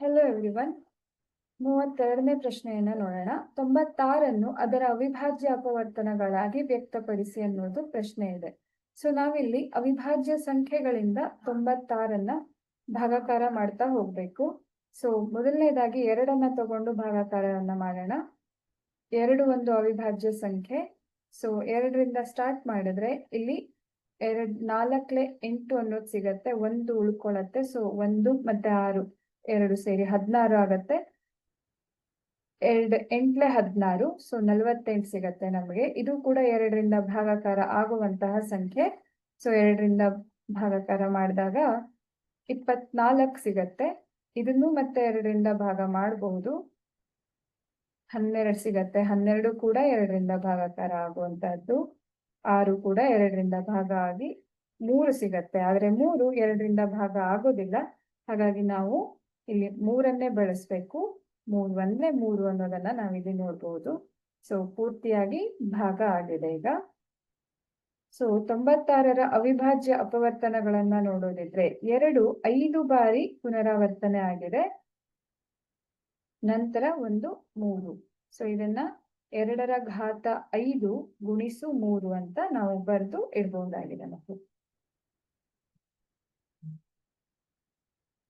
Hello everyone ಮೂವತ್ತೆರಡನೇ ಪ್ರಶ್ನೆಯನ್ನ ನೋಡೋಣ. ತೊಂಬತ್ತಾರನ್ನು ಅದರ ಅವಿಭಾಜ್ಯ ಅಪವರ್ತನಗಳಾಗಿ ವ್ಯಕ್ತಪಡಿಸಿ ಅನ್ನೋದು ಪ್ರಶ್ನೆ ಇದೆ. ಸೊ ನಾವಿಲ್ಲಿ ಅವಿಭಾಜ್ಯ ಸಂಖ್ಯೆಗಳಿಂದ ತೊಂಬತ್ತಾರನ್ನ ಭಾಗಾಕಾರ ಮಾಡ್ತಾ ಹೋಗ್ಬೇಕು. ಸೊ ಮೊದಲನೇದಾಗಿ ಎರಡನ್ನ ತಗೊಂಡು ಭಾಗಾಕಾರವನ್ನ ಮಾಡೋಣ. ಎರಡು ಒಂದು ಅವಿಭಾಜ್ಯ ಸಂಖ್ಯೆ. ಸೊ ಎರಡರಿಂದ ಸ್ಟಾರ್ಟ್ ಮಾಡಿದ್ರೆ ಇಲ್ಲಿ ಎರಡ್ ನಾಲ್ಕಲೆ ಎಂಟು ಅನ್ನೋದು ಸಿಗತ್ತೆ, ಒಂದು ಉಳ್ಕೊಳತ್ತೆ ಸೊ ಒಂದು ಮತ್ತೆ ಆರು. ಎರಡು ಸೇರಿ ಹದಿನಾರು ಆಗತ್ತೆ. ಎರಡು, ಎಂಟ್ಲೆ ಹದಿನಾರು, ಸೊ ನಲ್ವತ್ತೆಂಟು ಸಿಗತ್ತೆ ನಮಗೆ. ಇದು ಕೂಡ ಎರಡರಿಂದ ಭಾಗಾಕಾರ ಆಗುವಂತಹ ಸಂಖ್ಯೆ. ಸೊ ಎರಡರಿಂದ ಭಾಗಾಕಾರ ಮಾಡಿದಾಗ ಇಪ್ಪತ್ನಾಲ್ಕು ಸಿಗತ್ತೆ. ಇದನ್ನು ಮತ್ತೆ ಎರಡರಿಂದ ಭಾಗ ಮಾಡಬಹುದು ಹನ್ನೆರಡು ಸಿಗತ್ತೆ. ಹನ್ನೆರಡು ಕೂಡ ಎರಡರಿಂದ ಭಾಗಾಕಾರ ಆಗುವಂತಹದ್ದು. ಆರು ಕೂಡ ಎರಡರಿಂದ ಭಾಗ ಆಗಿ ಮೂರು ಸಿಗತ್ತೆ. ಆದ್ರೆ ಮೂರು ಎರಡರಿಂದ ಭಾಗ ಆಗೋದಿಲ್ಲ. ಹಾಗಾಗಿ ನಾವು ಇಲ್ಲಿ ಮೂರನ್ನೇ ಬಳಸ್ಬೇಕು. ಮೂರ್ ಒಂದೇ ಮೂರು ಅನ್ನೋದನ್ನ ನಾವಿಲ್ಲಿ ನೋಡ್ಬೋದು. ಸೊ ಪೂರ್ತಿಯಾಗಿ ಭಾಗ ಆಗಿದೆ ಈಗ. ಸೊ ತೊಂಬತ್ತಾರರ ಅವಿಭಾಜ್ಯ ಅಪವರ್ತನಗಳನ್ನ ನೋಡೋದಿದ್ರೆ ಎರಡು ಐದು ಬಾರಿ ಪುನರಾವರ್ತನೆ ಆಗಿದೆ. ನಂತರ ಒಂದು ಮೂರು. ಸೊ ಇದನ್ನ ಎರಡರ ಘಾತ ಐದು ಗುಣಿಸು ಮೂರು ಅಂತ ನಾವು ಬರೆದು ಇಡ್ಬಹುದಾಗಿದೆ ನಾವು